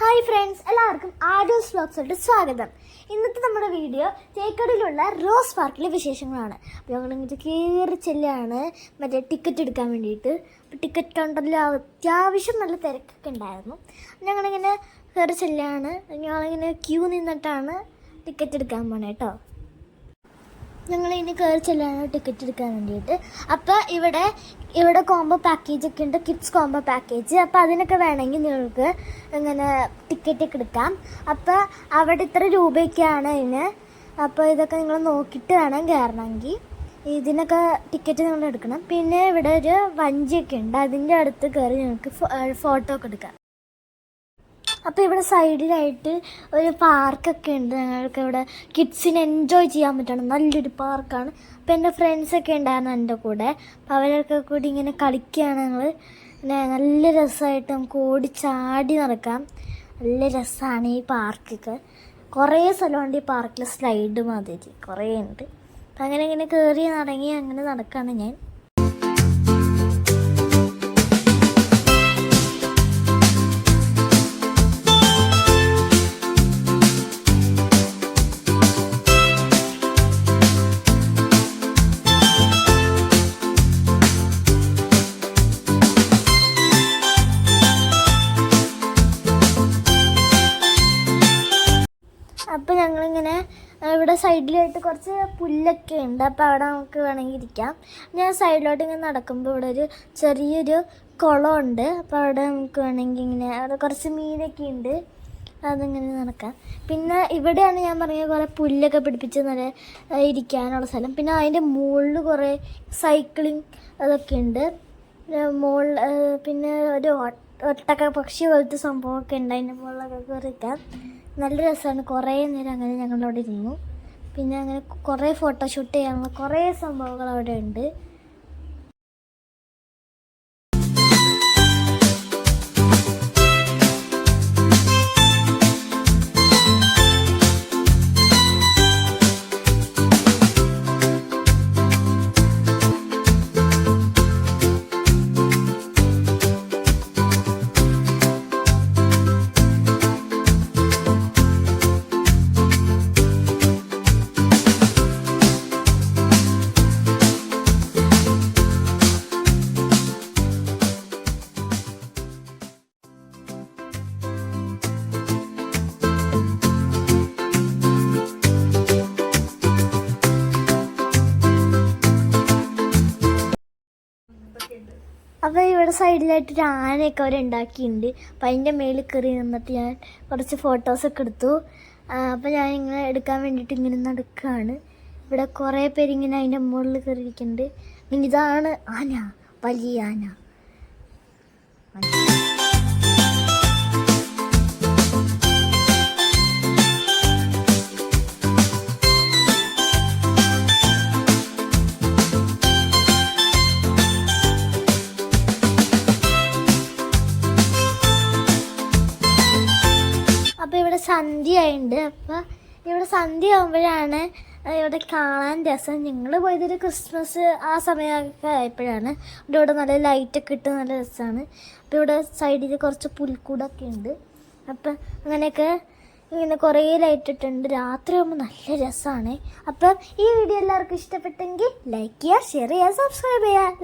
Hi friends എല്ലാവർക്കും ആഡോസ് വ്ലോഗ്സിലോട്ട് സ്വാഗതം. ഇന്നത്തെ നമ്മുടെ വീഡിയോ തേക്കടിയിലുള്ള റോസ് പാർക്കിലെ വിശേഷങ്ങളാണ്. അപ്പോൾ ഞങ്ങൾ ഇങ്ങോട്ട് കയറി ചെല്ലുകയാണ്. മറ്റേ ടിക്കറ്റ് എടുക്കാൻ വേണ്ടിയിട്ട്. അപ്പോൾ ടിക്കറ്റ് കൗണ്ടറിൽ അത്യാവശ്യം നല്ല തിരക്കൊക്കെ ഉണ്ടായിരുന്നു. ഞങ്ങളിങ്ങനെ കയറി ചെല്ലുകയാണ്. ഞങ്ങളിങ്ങനെ ക്യൂ നിന്നിട്ടാണ് ടിക്കറ്റ് എടുക്കാൻ പോണേ കേട്ടോ ഞങ്ങൾ ഇനി കയറി ചെല്ലാണ് ടിക്കറ്റ് എടുക്കാൻ വേണ്ടിയിട്ട്. അപ്പോൾ ഇവിടെ ഇവിടെ കോംബോ പാക്കേജ് ഒക്കെ ഉണ്ട് കിഡ്സ് കോംബോ പാക്കേജ് അപ്പോൾ അതിനൊക്കെ വേണമെങ്കിൽ നിങ്ങൾക്ക് ഇങ്ങനെ ടിക്കറ്റ് ഒക്കെ എടുക്കാം. അപ്പോൾ അവിടെ ഇത്ര രൂപയൊക്കെയാണ് ഇതിന് അപ്പോൾ ഇതൊക്കെ നിങ്ങൾ നോക്കിയിട്ട് വേണം കയറണമെങ്കിൽ. ഇതിനൊക്കെ ടിക്കറ്റ് നിങ്ങൾ എടുക്കണം. പിന്നെ ഇവിടെ ഒരു വഞ്ചിയൊക്കെ ഉണ്ട്. അതിന്റെ അടുത്ത് കയറി നിങ്ങൾക്ക് ഫോട്ടോ ഒക്കെ എടുക്കാം. അപ്പോൾ ഇവിടെ സൈഡിലായിട്ട് ഒരു പാർക്കൊക്കെ ഉണ്ട്. ഞങ്ങൾക്ക് ഇവിടെ കിഡ്സിന് എൻജോയ് ചെയ്യാൻ പറ്റണം നല്ലൊരു പാർക്കാണ്. അപ്പോൾ എന്റെ ഫ്രണ്ട്സൊക്കെ ഉണ്ടായിരുന്നു എന്റെ കൂടെ. അപ്പോൾ അവരൊക്കെ കൂടി ഇങ്ങനെ കളിക്കുകയാണ് ഞങ്ങൾ നല്ല രസമായിട്ട് നമുക്ക് ഓടി ചാടി നടക്കാം. നല്ല രസമാണ് ഈ പാർക്കൊക്കെ. കുറേ സ്ഥലമുണ്ട് ഈ പാർക്കിൽ സ്ലൈഡ് മാതിരി. കുറേ ഉണ്ട്. അങ്ങനെ ഇങ്ങനെ കയറി നടങ്ങി അങ്ങനെ നടക്കുകയാണ് ഞാൻ. ആ, ഇവിടെ സൈഡിലായിട്ട് കുറച്ച് പുല്ലൊക്കെ ഉണ്ട്. അപ്പോൾ അവിടെ നമുക്ക് വേണമെങ്കിൽ ഇരിക്കാം. ഞാൻ സൈഡിലോട്ട് ഇങ്ങനെ നടക്കുമ്പോൾ ഇവിടെ ഒരു ചെറിയൊരു കുളമുണ്ട്. അപ്പോൾ അവിടെ നമുക്ക് വേണമെങ്കിൽ ഇങ്ങനെ അവിടെ കുറച്ച് മീനൊക്കെ ഉണ്ട്. അതിങ്ങനെ നടക്കാം. പിന്നെ ഇവിടെയാണ് ഞാൻ പറഞ്ഞ കുറേ പുല്ലൊക്കെ പിടിപ്പിച്ച് നല്ല ഇരിക്കാനുള്ള സ്ഥലം. പിന്നെ അതിന്റെ മുകളിൽ കുറേ സൈക്ലിംഗ് അതൊക്കെ ഉണ്ട്. മുകളിൽ പിന്നെ ഒരു ഒട്ടക്ക ഒട്ടക പക്ഷി പോലത്തെ സംഭവമൊക്കെ ഉണ്ട് അതിന്റെ മുകളിലൊക്കെ കയറിക്കാൻ നല്ല രസമാണ്. കുറേ നേരം അങ്ങനെ ഞങ്ങളവിടെ ഇരുന്നു. പിന്നെ അങ്ങനെ കുറേ ഫോട്ടോഷൂട്ട് ചെയ്യാനുള്ള കുറേ സംഭവങ്ങൾ അവിടെ ഉണ്ട്. ഇവിടെ സൈഡിലായിട്ട് ഒരു ആനയൊക്കെ അവർ ഉണ്ടാക്കിയിട്ടുണ്ട്. അപ്പം അതിന്റെ മേളിൽ കയറി നിന്നിട്ട് ഞാൻ കുറച്ച് ഫോട്ടോസൊക്കെ എടുത്തു. അപ്പോൾ ഞാൻ ഇങ്ങനെ എടുക്കാൻ വേണ്ടിയിട്ട് ഇങ്ങനെ നടക്കുകയാണ് ഇവിടെ കുറേ പേര് ഇങ്ങനെ അതിന്റെ മുകളിൽ കയറിയിരിക്കുന്നുണ്ട്. പിന്നെ ഇതാണ് ആന വലിയ ആന. സന്ധ്യയുണ്ട് അപ്പോൾ ഇവിടെ സന്ധ്യ ആകുമ്പോഴാണ് ഇവിടെ കാണാൻ രസം. ഞങ്ങൾ പോയതൊരു ക്രിസ്മസ് ആ സമയമൊക്കെ ആയപ്പോഴാണ്. ഇവിടെ നല്ല ലൈറ്റൊക്കെ ഇട്ട് നല്ല രസമാണ് അപ്പോൾ ഇവിടെ സൈഡിൽ കുറച്ച് പുൽക്കൂടൊക്കെ ഉണ്ട് അപ്പം അങ്ങനെയൊക്കെ ഇങ്ങനെ കുറേ ലൈറ്റ് ഇട്ടുണ്ട് രാത്രി ആകുമ്പോൾ നല്ല രസമാണ് അപ്പം ഈ വീഡിയോ എല്ലാവർക്കും ഇഷ്ടപ്പെട്ടെങ്കിൽ ലൈക്ക് ചെയ്യുക ഷെയർ ചെയ്യുക സബ്സ്ക്രൈബ് ചെയ്യുക.